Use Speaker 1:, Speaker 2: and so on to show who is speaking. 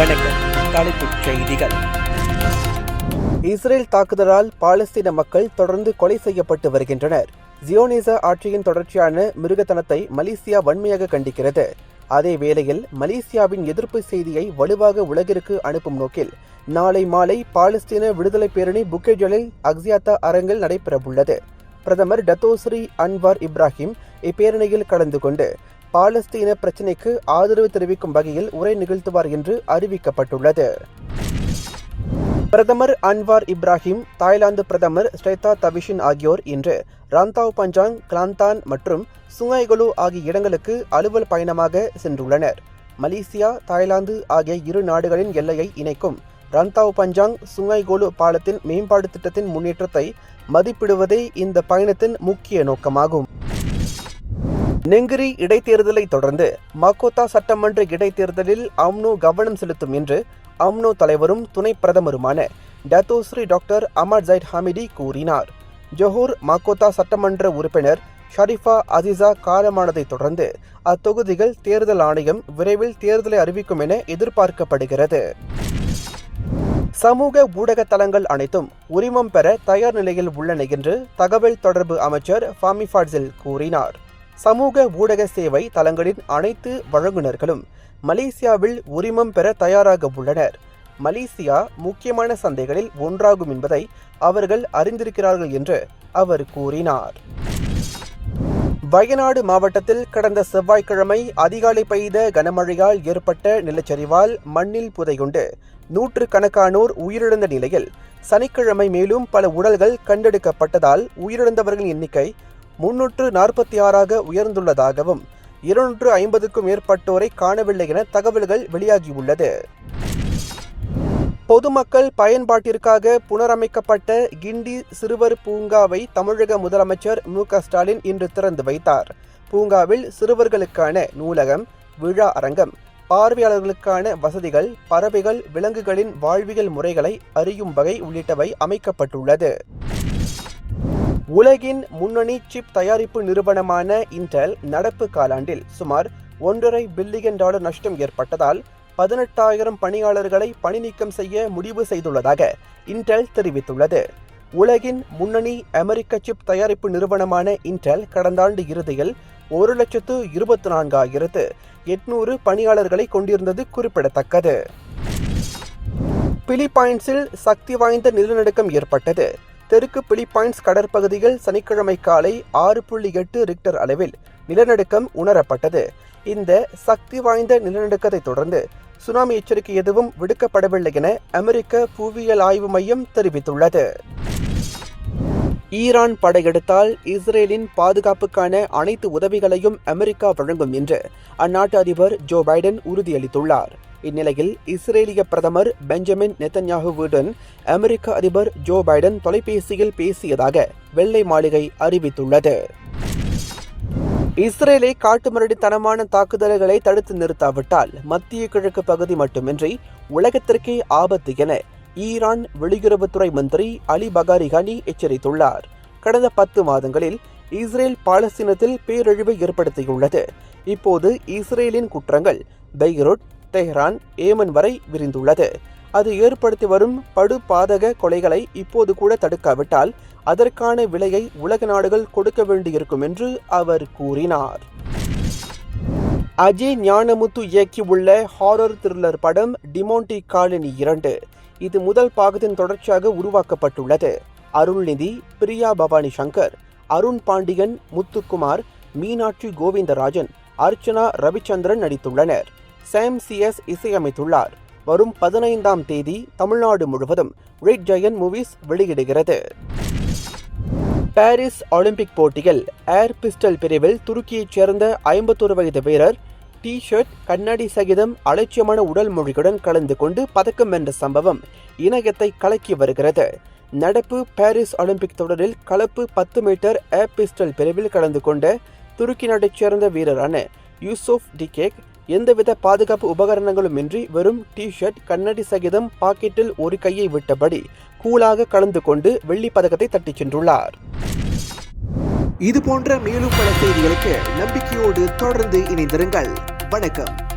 Speaker 1: வணக்கம். தலைப்புச் செய்திகள். இஸ்ரேல் தாக்குதலால் பாலஸ்தீன மக்கள் தொடர்ந்து கொலை செய்யப்பட்டு வருகின்றனர். ஜியோனிச ஆட்சியின் தொடர்ச்சியான மிருகத்தனத்தை மலேசியா வன்மையாக கண்டிக்கிறது. அதே வேளையில் மலேசியாவின் எதிர்ப்பு செய்தியை வலுவாக உலகிற்கு அனுப்பும் நோக்கில் நாளை மாலை பாலஸ்தீன விடுதலை பேரணி புக்கேஜலில் அக்ஸியாத்தா அரங்கில் நடைபெறவுள்ளது. பிரதமர் டத்தோஸ்ரீ அன்வார் இப்ராஹிம் இப்பேரணியில் கலந்து கொண்டு பாலஸ்தீன பிரச்சினைக்கு ஆதரவு தெரிவிக்கும் வகையில் உரை நிகழ்த்துவார் என்று அறிவிக்கப்பட்டுள்ளது. பிரதமர் அன்வார் இப்ராஹிம் தாய்லாந்து பிரதமர் ஸ்ரேதா தவிஷின் ஆகியோர் இன்று ராந்தாவ் பஞ்சாங் கிளாந்தான் மற்றும் சுங்கைகுலு ஆகிய இடங்களுக்கு அலுவல் பயணமாக சென்றுள்ளனர். மலேசியா தாய்லாந்து ஆகிய இரு நாடுகளின் எல்லையை இணைக்கும் ரந்தாவ் பஞ்சாங் சுங்கைகோலு பாலத்தின் மேம்பாடு திட்டத்தின் முன்னேற்றத்தை மதிப்பிடுவதே இந்த பயணத்தின் முக்கிய நோக்கமாகும். நெங்கிரி இடைத்தேர்தலை தொடர்ந்து மக்கோத்தா சட்டமன்ற இடைத்தேர்தலில் அம்னோ கவனம் செலுத்தும் என்று அம்னோ தலைவரும் துணை பிரதமருமான Datuk Seri doctor Ahmad Zahid Hamidi கூறினார். ஜொஹூர் மக்கோத்தா சட்டமன்ற உறுப்பினர் ஷரிஃபா அசிசா காலமானதைத் தொடர்ந்து அத்தொகுதிகள் தேர்தல் ஆணையம் விரைவில் தேர்தலை அறிவிக்கும் என எதிர்பார்க்கப்படுகிறது. சமூக ஊடக தளங்கள் அனைத்தும் உரிமம் பெற தயார் நிலையில் உள்ளன என்று தகவல் தொடர்பு அமைச்சர் ஃபாமி ஃபாட்ஸில் கூறினார். சமூக ஊடக சேவை தளங்களின் அனைத்து வழங்குநர்களும் மலேசியாவில் உரிமம் பெற தயாராக உள்ளனர். மலேசியா முக்கியமான சந்தைகளில் ஒன்றாகும் என்பதை அவர்கள் அறிந்திருக்கிறார்கள் என்று அவர் கூறினார். வயநாடு மாவட்டத்தில் கடந்த செவ்வாய்க்கிழமை அதிகாலை பெய்த கனமழையால் ஏற்பட்ட நிலச்சரிவால் மண்ணில் புதையுண்டு நூற்று கணக்கானோர் உயிரிழந்த நிலையில் சனிக்கிழமை மேலும் பல உடல்கள் கண்டெடுக்கப்பட்டதால் உயிரிழந்தவர்களின் எண்ணிக்கை முன்னூற்று நாற்பத்தி ஆறாக உயர்ந்துள்ளதாகவும் இருநூற்று ஐம்பதுக்கும் மேற்பட்டோரை காணவில்லை என தகவல்கள் வெளியாகியுள்ளது. பொதுமக்கள் பயன்பாட்டிற்காக புனரமைக்கப்பட்ட கிண்டி சிறுவர் பூங்காவை தமிழக முதலமைச்சர் மு ஸ்டாலின் இன்று திறந்து வைத்தார். பூங்காவில் சிறுவர்களுக்கான நூலகம் விழா அரங்கம் பார்வையாளர்களுக்கான வசதிகள் பறவைகள் விலங்குகளின் வாழ்வியல் முறைகளை அறியும் வகை உள்ளிட்டவை அமைக்கப்பட்டுள்ளது. உலகின் முன்னணி சிப் தயாரிப்பு நிறுவனமான இன்டெல் நடப்பு காலாண்டில் சுமார் ஒன்றரை பில்லியன் டாலர் நஷ்டம் ஏற்பட்டதால் பதினெட்டாயிரம் பணியாளர்களை பணி நீக்கம் செய்ய முடிவு செய்துள்ளதாக இன்டெல் தெரிவித்துள்ளது. உலகின் முன்னணி அமெரிக்க சிப் தயாரிப்பு நிறுவனமான இன்டெல் கடந்த ஆண்டு இறுதியில் ஒரு லட்சத்து இருபத்தி நான்காயிரத்து எட்நூறு பணியாளர்களை கொண்டிருந்தது குறிப்பிடத்தக்கது. பிலிப்பைன்ஸில் சக்தி வாய்ந்த நிலநடுக்கம் ஏற்பட்டது. தெற்கு பிலிப்பைன்ஸ் கடற்பகுதியில் சனிக்கிழமை காலை ஆறு புள்ளி எட்டு ரிக்டர் அளவில் நிலநடுக்கம் உணரப்பட்டது. இந்த சக்தி வாய்ந்த நிலநடுக்கத்தை தொடர்ந்து சுனாமி எச்சரிக்கை எதுவும் விடுக்கப்படவில்லை என அமெரிக்க புவியியல் ஆய்வு மையம் தெரிவித்துள்ளது. ஈரான் படையெடுத்தால் இஸ்ரேலின் பாதுகாப்புக்கான அனைத்து உதவிகளையும் அமெரிக்கா வழங்கும் என்று அந்நாட்டு அதிபர் ஜோ பைடன் உறுதியளித்துள்ளார். இந்நிலையில் இஸ்ரேலிய பிரதமர் பெஞ்சமின் நெத்தன்யாகுவுடன் அமெரிக்க அதிபர் ஜோ பைடன் தொலைபேசியில் பேசியதாக வெள்ளை மாளிகை அறிவித்துள்ளது. இஸ்ரேலை காட்டுமிரடித்தனமான தாக்குதல்களை தடுத்து நிறுத்தாவிட்டால் மத்திய கிழக்கு பகுதி மட்டுமின்றி உலகத்திற்கே ஆபத்து என ஈரான் வெளியுறவுத்துறை மந்திரி அலி பகாரிகானி எச்சரித்துள்ளார். கடந்த பத்து மாதங்களில் இஸ்ரேல் பாலஸ்தீனத்தில் பேரழிவை ஏற்படுத்தியுள்ளது. இப்போது இஸ்ரேலின் குற்றங்கள் பெய்ரூட் தெஹ்ரான் ஏமன் வரை விரிந்துள்ளது. அது ஏற்படுத்தி வரும் படுபாதக கொலைகளை இப்போது கூட தடுக்காவிட்டால் அதற்கான விலையை உலக நாடுகள் கொடுக்க வேண்டியிருக்கும் என்று அவர் கூறினார். அஜய் ஞானமுத்து இயக்கியுள்ள ஹாரர் த்ரில்லர் படம் டிமோண்டி காலனி இரண்டு. இது முதல் பாகத்தின் தொடர்ச்சியாக உருவாக்கப்பட்டுள்ளது. அருள்நிதி பிரியா பவானி சங்கர் அருண் பாண்டியன் முத்துக்குமார் மீனாட்சி கோவிந்தராஜன் அர்ச்சனா ரவிச்சந்திரன் நடித்துள்ளனர். சாம் சிஎஸ் இசையமைத்துள்ளார் வரும் பதினைந்தாம் தேதி தமிழ்நாடு முழுவதும் ரெட் ஜெயன் மூவிஸ் வெளியிடுகிறது. பாரிஸ் ஒலிம்பிக் போட்டியில் ஏர் பிஸ்டல் பிரிவில் துருக்கியைச் சேர்ந்த ஐம்பத்தொரு வயது வீரர் டி ஷர்ட் கண்ணாடி சகிதம் அலட்சியமான உடல் மொழியுடன் கலந்து கொண்டு பதக்கம் வென்ற சம்பவம் இணையத்தை கலக்கி வருகிறது. நடப்பு பாரிஸ் ஒலிம்பிக் தொடரில் கலப்பு பத்து மீட்டர் ஏர் பிஸ்டல் பிரிவில் கலந்து கொண்ட துருக்கி நாட்டைச் சேர்ந்த வீரரான யூசுப் டிகேக் எந்தவித பாதுகாப்பு உபகரணங்களும் இன்றி வெறும் டி ஷர்ட் கண்ணாடி சகிதம் பாக்கெட்டில் ஒரு கையை விட்டபடி கூலாக கலந்து கொண்டு வெள்ளி பதக்கத்தை தட்டிச் சென்றுள்ளார். இது போன்ற மேலும் பல செய்திகளுக்கு நம்பிக்கையோடு தொடர்ந்து இணைந்திருங்கள். வணக்கம்.